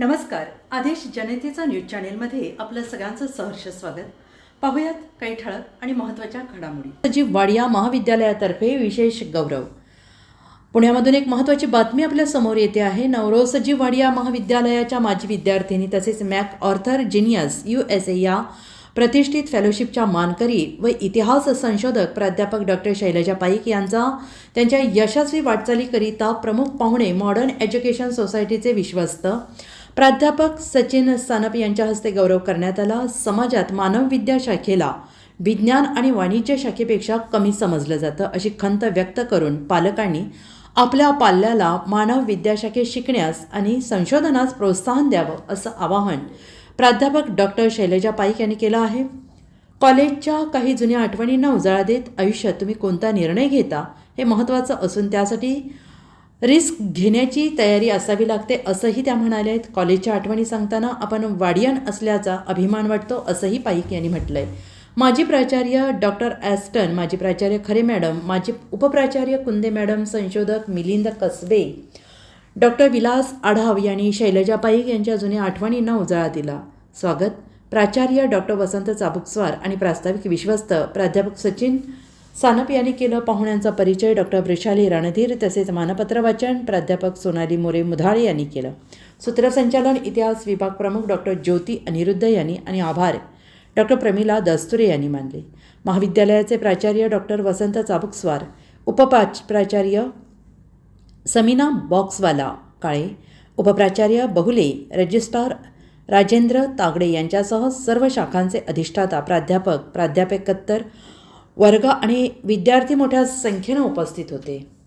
नमस्कार. आदेश जनतेचा न्यूज चॅनेलमध्ये आपलं सगळ्यांचं सहर्ष स्वागत. पाहूयात काही ठळक आणि महत्त्वाच्या घडामोडी. सजीव वाडिया महाविद्यालयातर्फे विशेष गौरव. पुण्यामधून एक महत्त्वाची बातमी आपल्यासमोर येते आहे. नवरोज सजीव वाडिया महाविद्यालयाच्या माजी विद्यार्थिनी तसेच MacArthur genius U S A या प्रतिष्ठित फेलोशिपच्या मानकरी व इतिहास संशोधक प्राध्यापक डॉक्टर शैलजा पाईक यांचा त्यांच्या यशस्वी वाटचालीकरिता प्रमुख पाहुणे मॉडर्न एज्युकेशन सोसायटीचे विश्वस्त प्राध्यापक सचिन सानप यांच्या हस्ते गौरव करण्यात आला. समाजात मानवविद्या शाखेला विज्ञान आणि वाणिज्य शाखेपेक्षा कमी समजलं जातं अशी खंत व्यक्त करून पालकांनी आपल्या पाल्याला मानव विद्याशाखेत शिकण्यास आणि संशोधनास प्रोत्साहन द्यावं असं आवाहन प्राध्यापक डॉक्टर शैलजा पाईक यांनी केलं आहे. कॉलेजच्या काही जुन्या आठवणींना उजाळा देत आयुष्यात तुम्ही कोणता निर्णय घेता हे महत्त्वाचं असून त्यासाठी रिस्क घेण्याची तयारी असावी लागते असंही त्या म्हणाल्या आहेत. कॉलेजच्या आठवणी सांगताना आपण वाडियन असल्याचा अभिमान वाटतो असंही पाईक यांनी म्हटलं आहे माजी प्राचार्य डॉक्टर ॲस्टन माजी प्राचार्य खरे मॅडम माजी उपप्राचार्य कुंदे मॅडम संशोधक मिलिंद कसबे डॉक्टर विलास आढाव यांनी शैलजा पाईक यांच्या जुन्या आठवणींना उजाळा दिला. स्वागत. प्राचार्य डॉक्टर वसंत चाबुकस्वार आणि प्रास्ताविक विश्वस्त प्राध्यापक सचिन सानप यांनी केलं पाहुण्यांचा परिचय. डॉक्टर वृषाली रणधीर तसेच मानपत्र वाचन प्राध्यापक सोनाली मोरे मुधाळे यांनी केलं. सूत्रसंचालन इतिहास विभाग प्रमुख डॉक्टर ज्योती अनिरुद्ध यांनी आणि आभार डॉक्टर प्रमिला दस्तुरे यांनी मानले. महाविद्यालयाचे प्राचार्य डॉक्टर वसंत चाबुकस्वार उपपाच प्राचार्य समीना बॉक्सवाला काळे उपप्राचार्य बहुले रजिस्ट्रार राजेंद्र तागडे यांच्यासह सर्व शाखांचे अधिष्ठाता प्राध्यापक प्राध्यापकत्तर वर्ग आणि विद्यार्थी मोठ्या संख्येनं उपस्थित होते.